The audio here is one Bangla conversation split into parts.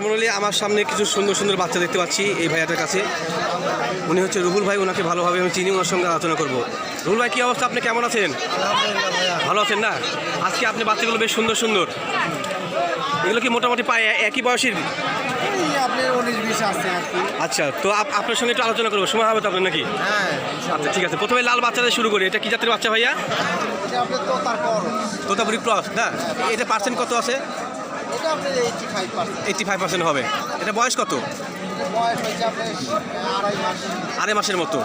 মণ্ডলী আমার সামনে কিছু সুন্দর সুন্দর বাচ্চা দেখতে পাচ্ছি এই ভাইয়াটার কাছে। উনি হচ্ছে রুহুল ভাই ওনাকে ভালোভাবে আমি চিনি ওনার সঙ্গে আলোচনা করব। রুহুল ভাই কী অবস্থা? আপনি কেমন আছেন? ভালো আছেন না? আজকে আপনি বাচ্চাগুলো বেশ সুন্দর সুন্দর। এগুলো কি মোটামুটি পায় একই বয়সের? আচ্ছা তো আপ- আপনার সঙ্গে একটু আলোচনা করব। সময় হবে তো আপনার নাকি? হ্যাঁ আচ্ছা ঠিক আছে। প্রথমে লাল বাচ্চাদের শুরু করি। এটা কি জাতের বাচ্চা ভাইয়া? তোতাপুরি। ক্রস না? এটা পার্সেন্ট কত আছে? এটা আপনার eighty five percent eighty five percent হবে। এটা বয়স কত? বয়স হয়েছে আপনার আড়াই মাস। আড়াই মাসের মতো।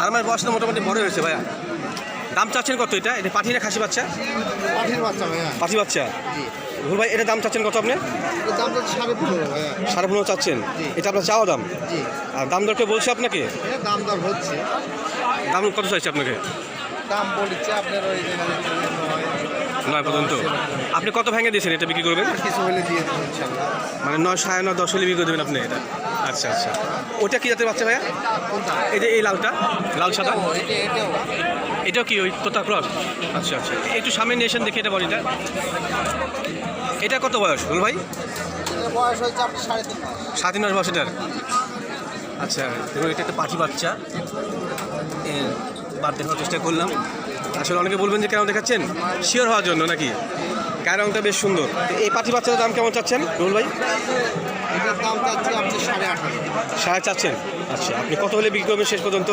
আর আমার বয়স তো মোটামুটি বড় হয়েছে ভাইয়া। দাম চাচ্ছেন কত এটা? এটা পাঠি না খাসি বাচ্চা? পাঠির বাচ্চা ভাইয়া। পাঠি বাচ্চা? ভুল ভাই এটা দাম চাচ্ছেন কত আপনি? দাম সাড়ে পনেরো সাড়ে পনেরো চাচ্ছেন। এটা আপনার চাওয়া দাম? আর দাম দরকে বলছে আপনাকে? দাম দর হচ্ছে। দাম কত চাইছে আপনাকে? দাম বলেছে আপনার ওই নয় পর্যন্ত? আপনি কত ভেঙে দিয়েছেন এটা বিক্রি করবেন? কিছু হলে দিয়ে দেবো ইনশাল্লাহ মানে নয় সাড়ে নয় দশ হলে বিক্রি করে দেবেন আপনি এটা? আচ্ছা আচ্ছা। ওটা কি জাতের বাচ্চা ভাইয়া? এই যে এই লালটা লাল সাদা? এটাও কি ওই তোতা ক্রস? আচ্ছা আচ্ছা। একটু সামনে নিয়ে এসেন দেখি এটা বডিটা। এটা কত বয়স ভুল ভাই? বয়স হয়েছে সাড়ে তিন মাস। বয়স এটার। আচ্ছা দেখুন এটা একটা পাখি বাচ্চা। বাদ দেখার চেষ্টা করলাম। আসলে অনেকে বলবেন যে কেন দেখাচ্ছেন? শিওর হওয়ার জন্য নাকি? গায়ের রঙটা বেশ সুন্দর। এই পাখি বাচ্চার দাম কেমন চাচ্ছেন? রুল ভাই? সাড়ে চাচ্ছেন? আচ্ছা আপনি কত হলে বিক্রি করবেন শেষ পর্যন্ত?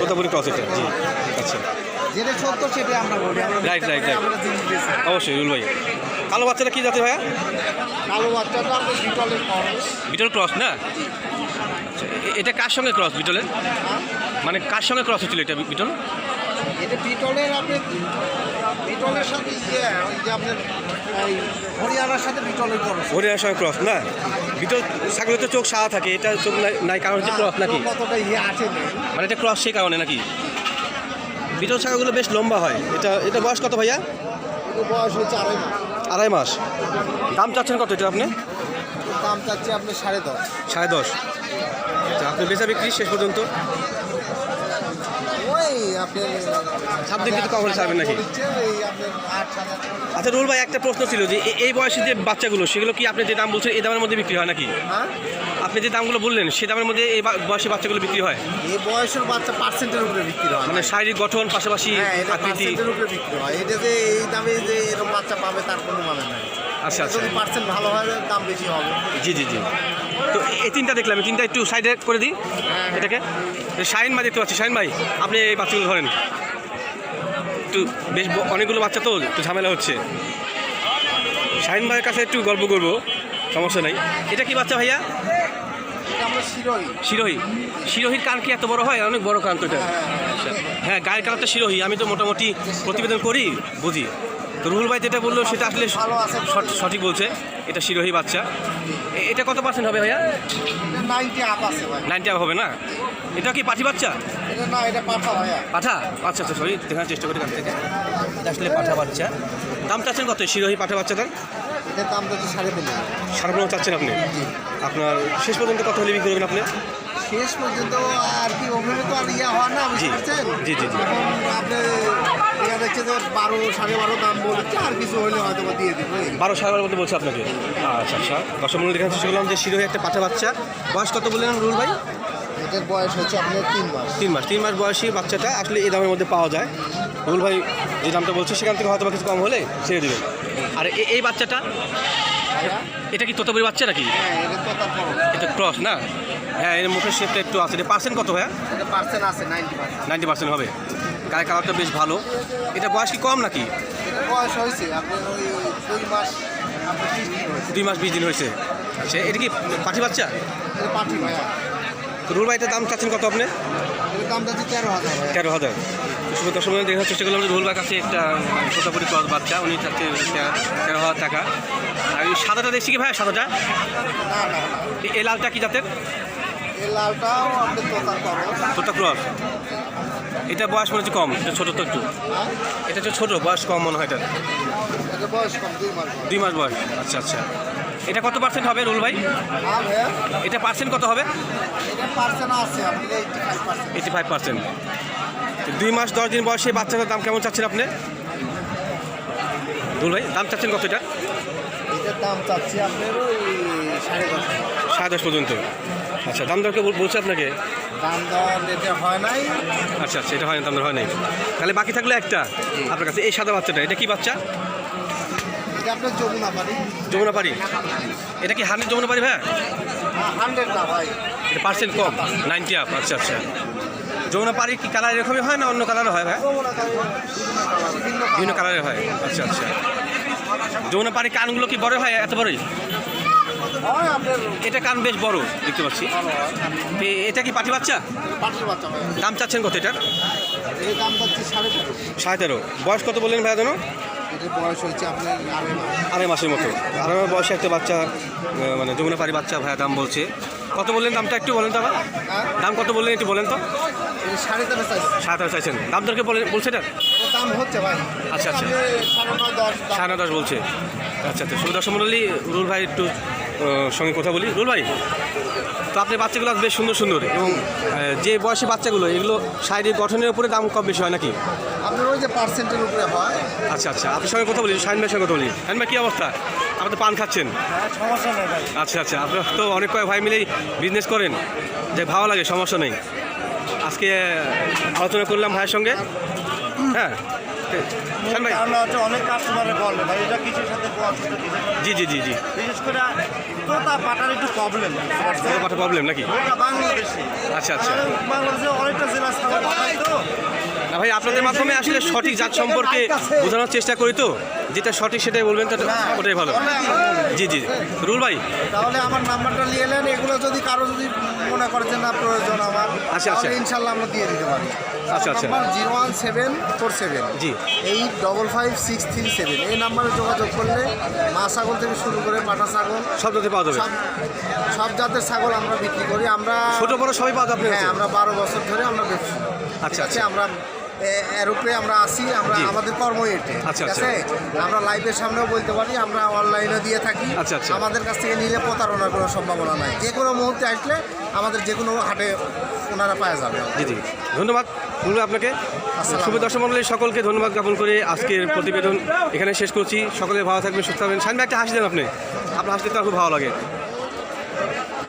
তোতাপুরি ক্রস এটা জি আচ্ছা. আমরা জিনিস বেশি অবশ্যই রুল ভাই। কালো বাচ্চাটা কি জাতের ভাইয়া? কালো বাচ্চাটা বিটল ক্রস না? এটা কার সঙ্গে ক্রস বিটলের? মানে কার সঙ্গে ক্রস হচ্ছিল এটা বিটল? এটা বিটলের আপনি বিটলের সাথে ইয়ে ওই যে আপনার হরিয়ানার সাথে বিটলের খরচ হরিয়ানার সঙ্গে ক্রস না? বিটল ছাগলের তো চোখ সাদা থাকে এটা চোখ নাই- কারণ হচ্ছে ক্রস নাকি? কতটা ইয়ে আছে মানে এটা ক্রস সেই কারণে নাকি? বিটল ছাগলগুলো বেশ লম্বা হয় এটা এটা বয়স কত ভাইয়া? বয়স হচ্ছে আড়াই মাস। আড়াই মাস। দাম চাচ্ছেন কত এটা আপনি? দাম চাচ্ছি আপনি সাড়ে দশ। সাড়ে দশ। আচ্ছা আপনি বেচা বিক্রি শেষ পর্যন্ত? আপনার নাকি? আচ্ছা রুল ভাই একটা প্রশ্ন ছিল যে এই বয়সে যে বাচ্চাগুলো সেগুলো কি আপনি যে দাম বলছেন এই দামের মধ্যে বিক্রি হয় নাকি? হ্যাঁ? আপনি যে দামগুলো বললেন সে দামের মধ্যে এই বয়সে বাচ্চাগুলো বিক্রি হয়? এই বয়সের বাচ্চা পার্সেন্টের উপরে বিক্রি হয় মানে শারীরিক গঠন পাশাপাশি হ্যাঁ আকৃতি? উপরে বিক্রি হয়। এটা যে এই দামে যে এরকম বাচ্চা পাবে তার কোনো মানে নাই। আচ্ছা আচ্ছা। যদি পার্সেন্ট ভালো হয় দাম বেশি হবে। জি জি জি। তো এই তিনটা দেখলাম এই তিনটা একটু সাইডে করে দিই এটাকে। শাহিন ভাই দেখতে পাচ্ছি। শাহিন ভাই আপনি এই বাচ্চাগুলো ধরেন। একটু বেশ অনেকগুলো বাচ্চা তো একটু ঝামেলা হচ্ছে। শাহিন ভাইয়ের কাছে একটু গল্প করব সমস্যা নাই। এটা কি বাচ্চা ভাইয়া? শিরোহী। শিরোহীর কান কি এত বড় হয়? অনেক বড় কান তো এটা। আচ্ছা। হ্যাঁ গায়ের কালারটা শিরোহী। আমি তো মোটামুটি প্রতিবেদন করি বুঝি। তো রুহুল ভাই যেটা বলল সেটা আসলে সঠিক বলছে। এটা শিরোহী বাচ্চা। এটা কত পার্সেন্ট হবে ভাইয়া? নাইনটি আপ হবে না? এটা কি পাঠি বাচ্চা? না এটা পাঠা? আচ্ছা আচ্ছা সরি দেখার চেষ্টা করি কাছ থেকে। এটা আসলে পাঠা বাচ্চা। দাম চাচ্ছেন কত? শিরোহী পাঠা বাচ্চাটার দাম? সাড়ে পনেরো সাড়ে পনেরো চাচ্ছেন আপনি? আপনার শেষ পর্যন্ত কত হলে বিক্রি করবেন আপনি? শেষ পর্যন্ত আর কি ওভাবে তো আর ইয়া হওয়ার না জি। বুঝতে পারছেন? জি, জি, জি। আপনি দেখা যাচ্ছে যে বারো সাড়ে বারো দাম বলেছে আর কিছু হলে হয়তো দিয়ে দিব। বারো সাড়ে বারো মধ্যে বলছে আপনাকে? আচ্ছা আচ্ছা। দশ করলাম যে শিরোহী একটা পাঠা বাচ্চা। বয়স কত বললেন রুল ভাই? এটার বয়স হচ্ছে আপনার তিন মাস। তিন মাস। তিন মাস বয়সী বাচ্চাটা আসলে এই দামের মধ্যে পাওয়া যায়। রুল ভাই যে দামটা বলছে সেখান থেকে হয়তো কিছু কম হলে ছেড়ে দেবেন। আর এই বাচ্চাটা এটা কি তোতাপুরি বাচ্চা নাকি? হ্যাঁ এটা ক্রস না? হ্যাঁ এর মুখের শেপটা একটু আছে। পার্সেন্ট কত ভাইয়া? পার্সেন্ট আছে নাইনটি পার্সেন্ট হবে। গায়ে কালারটা বেশ ভালো। এটা বয়স কি কম নাকি? বয়স হয়েছে দুই মাস দুই বিশ দিন হয়েছে। আচ্ছা এটা কি পাঠি বাচ্চা? পাঠি ভাইয়া। রুল ভাই দাম চাচ্ছেন কত আপনি? তেরো হাজার তেরো হাজার। দশ মিনিট দেখার চেষ্টা করলাম যে রুল ভাইয়ের কাছে একটা তোতাপুরি ক্রস বাচ্চা। উনি চাচ্ছে তেরো হাজার টাকা। আর এই সাদাটা দেখছি কি ভাই সাদাটা? এই লালটা কি জাতের? এই লালটাও তোতা ক্রস। এটা বয়স মনে হচ্ছে কম। এটা ছোটো তো একটু। এটা হচ্ছে ছোটো বয়স কম মনে হয় এটা দুই মাস বয়স। দুই মাস বয়স। আচ্ছা আচ্ছা। এটা কত পার্সেন্ট হবে রুল ভাই? হ্যাঁ এটা পার্সেন্ট কত হবে? এটা পার্সেন্ট আছে আপনি এইটি ফাইভ পার্সেন্ট দুই মাস দশ দিন বয়সে বাচ্চাটার দাম কেমন চাচ্ছেন আপনি? রুল ভাই দাম চাচ্ছেন কত এটা? দাম চাচ্ছি আপনার সাড়ে দশ। সাড়ে দশ পর্যন্ত। আচ্ছা দাম দরকে বলছে আপনাকে? দাম দর হয় নাই। আচ্ছা আচ্ছা এটা হয় না দাম দর হয় নাই। তাহলে বাকি থাকল একটা আপনার কাছে এই সাদা বাচ্চাটা এটা কি বাচ্চা? এটা আপনার এটা কি হান্ড্রেড যমুনা পাড়ি ভাই? হান্ড্রেড না ভাই। এটা পার্সেন্ট কম নাইনটি আপ আচ্ছা আচ্ছা। যমুনা পাড়ি কি কালার এরকমই হয় না অন্য কালারও হয় ভাই? বিভিন্ন কালারের হয় আচ্ছা আচ্ছা। যমুনা পাড়ি কানগুলো কি বড় হয় এত বড়ই? হয় এটা কান বেশ বড় দেখতে পাচ্ছি। এটা কি পাটি বাচ্চা? দাম চাচ্ছেন কত এটার? সাড়ে তেরো। বয়স কত বললেন ভাইয়া যেন? আড়াই মাসের মতো। আড়াই মাস বয়সে একটা বাচ্চা মানে যমুনা পাড়ি বাচ্চা ভাইয়া দাম বলছে। কত বললেন দামটা একটু বলেন তো আবার? হ্যাঁ? দাম কত বললেন একটু বলেন তো। সাড়ে তেরো সাড়ে তেরো চাইছেন। দাম দরকে বলেন বলছে এটা? দাম হচ্ছে ভাই। আচ্ছা, আচ্ছা। সাড়ে দশ বলছে। আচ্ছা আচ্ছা। শুধু দর্শক মন্ডলী রুল ভাই একটু সঙ্গে কথা বলি। রুল ভাই তো আপনার বাচ্চাগুলো বেশ সুন্দর সুন্দর এবং যে বয়সী বাচ্চাগুলো এগুলো শারীরিক গঠনের উপরে দাম কম বেশি হয় নাকি? আপনার ওই যে পার্সেন্টের উপরে হয়। আচ্ছা আচ্ছা আপনার সঙ্গে কথা বলি শাহিন ভাইয়ের সঙ্গে কথা বলি। শাহিন ভাই কী অবস্থা? আপনি তো পান খাচ্ছেন? হ্যাঁ আচ্ছা আচ্ছা আপনার তো অনেক কয়েক ভাই মিলেই বিজনেস করেন। যে ভালো লাগে সমস্যা নেই। আজকে আলোচনা করলাম ভাইয়ের সঙ্গে। হ্যাঁ। শাহিন হচ্ছে অনেক কাস্টমারে বলে ভাই এটা কিছুর সাথে। জি জি জি জি। বিশেষ করে তোতা পাটার একটু প্রবলেম প্রবলেম নাকি? বাংলাদেশে। আচ্ছা আচ্ছা। বাংলাদেশে অনেকটা জেলা তো। ভাই আপনাদের মাধ্যমে আসলে সঠিক জাত সম্পর্কে বোঝানোর চেষ্টা করি তো? যেটা সঠিক সেটাই বলবেন তো ওটাই ভালো। জি জি। রুল ভাই? তাহলে আমার নাম্বারটা নিয়ে নেন এগুলো যদি কারও যদি মনে করে যে না প্রয়োজন আমার আচ্ছা, আচ্ছা। ইনশাল্লাহ আমরা দিয়ে দিতে পারি। আচ্ছা, আচ্ছা। Number zero one seven four seven. জি। Eight double five six three seven. এই নাম্বারে যোগাযোগ করলে মা ছাগল থেকে শুরু করে পাঠা ছাগল সব জাতে পাওয়া যাবে। সব জাতের ছাগল আমরা বিক্রি করি। আমরা ছোট বড় সবই পাওয়া যাবে। হ্যাঁ আমরা বারো বছর ধরে আমরা ব্যবসা আচ্ছা, আচ্ছা। আমরা এর উপরে আমরা আসি আমরা আমাদের কর্ম এটে আচ্ছা, ঠিক আচ্ছা। আছে? আমরা লাইভের সামনেও বলতে পারি আমরা অনলাইনে দিয়ে থাকি। আচ্ছা, আচ্ছা। আমাদের কাছ থেকে নিলে প্রতারণার কোনো সম্ভাবনা নাই। যে কোনো মুহূর্তে আসলে আমাদের যে কোনো হাটে ওনারা পাওয়া যাবে। জি জি। ধন্যবাদ আপনাকে। শুভ দর্শক মন্ডলী সকলকে ধন্যবাদ জ্ঞাপন করে আজকের প্রতিবেদন এখানে শেষ করছি। সকলে ভালো থাকবেন সুস্থ থাকবেন। ভাই একটা হাসি দেন আপনি। আপনার হাসি তো খুব ভালো লাগে।